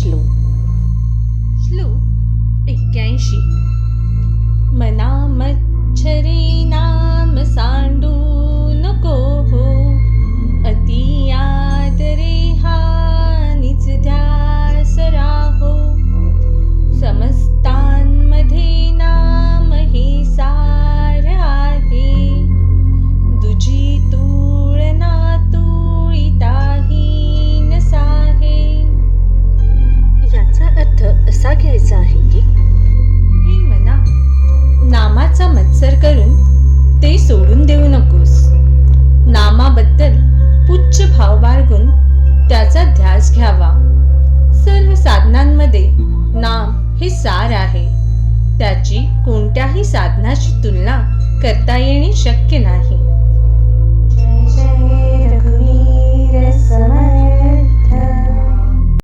шлюб. नामाचा करून ते सोडून देऊ नकोस. नामाबद्दल पुच्छ भाव बाळगून त्याचा ध्यास घ्यावा. सर्व साधनांमध्ये नाम हे सार आहे. त्याची कोणत्याही साधनाची तुलना करता येणे शक्य नाही.